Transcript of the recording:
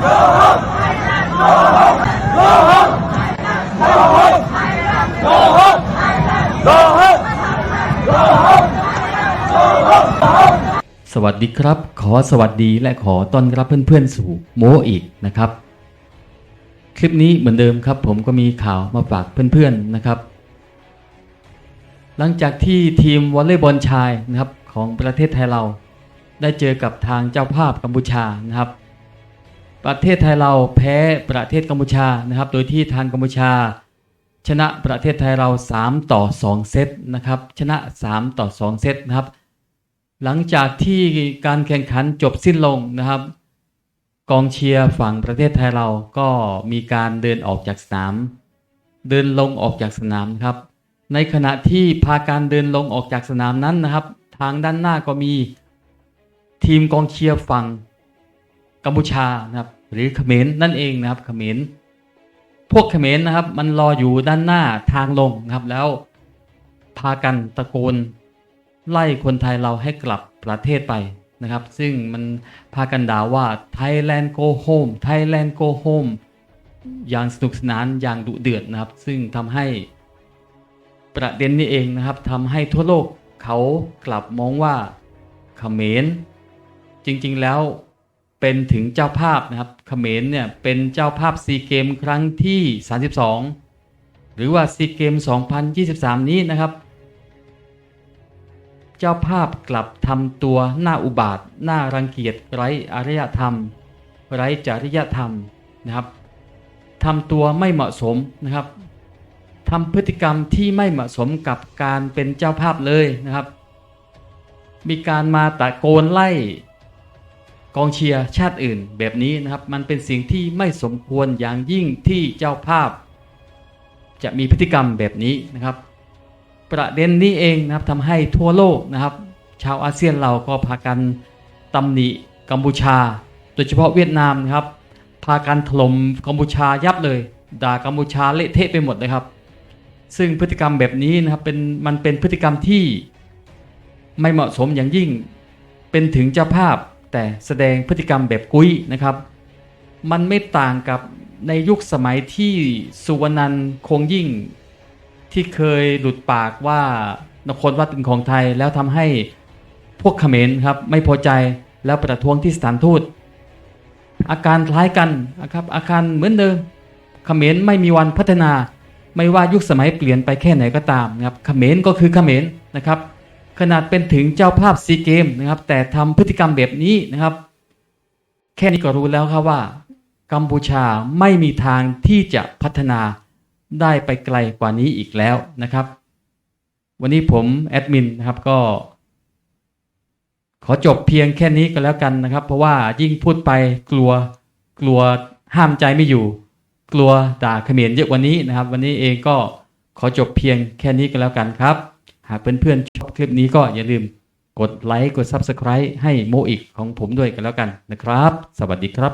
สวัสดีครับ ขอสวัสดีและขอต้อนรับเพื่อนๆสู่โมอีกนะครับ คลิปนี้เหมือนเดิมครับ ผมก็มีข่าวมาฝากเพื่อนๆนะครับ หลังจากที่ทีมวอลเลย์บอลชายนะครับของประเทศไทยเรา ได้เจอกับทางเจ้าภาพกัมพูชานะครับ ประเทศไทยเราแพ้ประเทศกัมพูชานะครับ โดยที่ทางกัมพูชา ชนะประเทศไทยเรา 3 ต่อ 2 เซตนะครับ ชนะ 3 ต่อ 2 เซตนะครับ หลังจากที่การแข่งขันจบสิ้นลงนะครับ กองเชียร์ฝั่งประเทศไทยเราก็มีการเดินออกจากสนาม เดินลงออกจากสนามครับ ในขณะที่พาการเดินลงออกจากสนามนั้นนะครับ ทางด้านหน้าก็มีทีมกองเชียร์ฝั่ง กัมพูชานะครับ หรือเขมรนั่นเองนะครับเขมรพวกเขมรนะครับ มันรออยู่ด้านหน้าทางลงนะครับ แล้วพากันตะโกนไล่คนไทยเราให้กลับประเทศไปนะครับ ซึ่งมันพากันด่าว่า Thailand go home Thailand go home อย่างสนุกสนานอย่างดุเดือดนะครับ ซึ่งทำให้ประเด็นนี้เองนะครับทำให้ทั่วโลกเขากลับมองว่าเขมรจริง ๆ แล้ว เป็นถึงเจ้าภาพนะครับเขมรเนี่ยเป็นเจ้าภาพซีเกมครั้งที่ 32 หรือว่าซีเกม 2023 นี้นะครับ เจ้าภาพกลับทำตัวหน้าอุบาทหน้ารังเกียจไร้อารยธรรม ไร้จริยธรรมนะครับทำตัวไม่เหมาะสมนะครับทำพฤติกรรมที่ไม่เหมาะสมกับการเป็นเจ้าภาพเลยนะครับ มีการมาตะโกนไล่ กองเชียร์ชาติอื่นแบบนี้นะครับ มันเป็นสิ่งที่ไม่สมควรอย่างยิ่งที่เจ้าภาพ จะมีพฤติกรรมแบบนี้นะครับ ประเด็นนี้เองนะครับทำให้ทั่วโลกนะครับ ชาวอาเซียนเราก็พากันตำหนิกัมพูชา โดยเฉพาะเวียดนามนะครับ พากันถล่มกัมพูชายับเลย ด่ากัมพูชาเละเทะไปหมดเลยครับ ซึ่งพฤติกรรมแบบนี้นะครับเป็นมันเป็นพฤติกรรมที่ไม่เหมาะสมอย่างยิ่ง เป็นถึงเจ้าภาพ แต่แสดงพฤติกรรมแบบกุ้ยนะครับ มันไม่ต่างกับในยุคสมัยที่สุวรรณันคงยิ่งที่เคยหลุดปากว่านครวัดเป็นของไทยแล้วทำให้พวกเขมรครับไม่พอใจแล้วประท้วงที่สถานทูต อาการคล้ายกันนะครับอาการเหมือนเดิมเขมรไม่มีวันพัฒนา ไม่ว่ายุคสมัยเปลี่ยนไปแค่ไหนก็ตามนะครับเขมรก็คือเขมรนะครับ ขนาดเป็นถึงเจ้าภาพซีเกมนะครับ แต่ทำพฤติกรรมแบบนี้นะครับ แค่นี้ก็รู้แล้วครับว่า กัมพูชาไม่มีทางที่จะพัฒนาได้ไปไกลกว่านี้อีกแล้วนะครับ วันนี้ผมแอดมินนะครับก็ ขอจบเพียงแค่นี้ก็แล้วกันนะครับ เพราะว่ายิ่งพูดไปกลัวกลัวห้ามใจไม่อยู่ กลัวด่าเขมรเยอะว่านี้นะครับ วันนี้เองก็ขอจบเพียงแค่นี้ก็แล้วกันครับ หากเพื่อนๆชอบคลิปนี้ก็อย่าลืมกดไลค์กด Subscribe ให้โมอีกของผมด้วยกันแล้วกันนะครับ สวัสดีครับ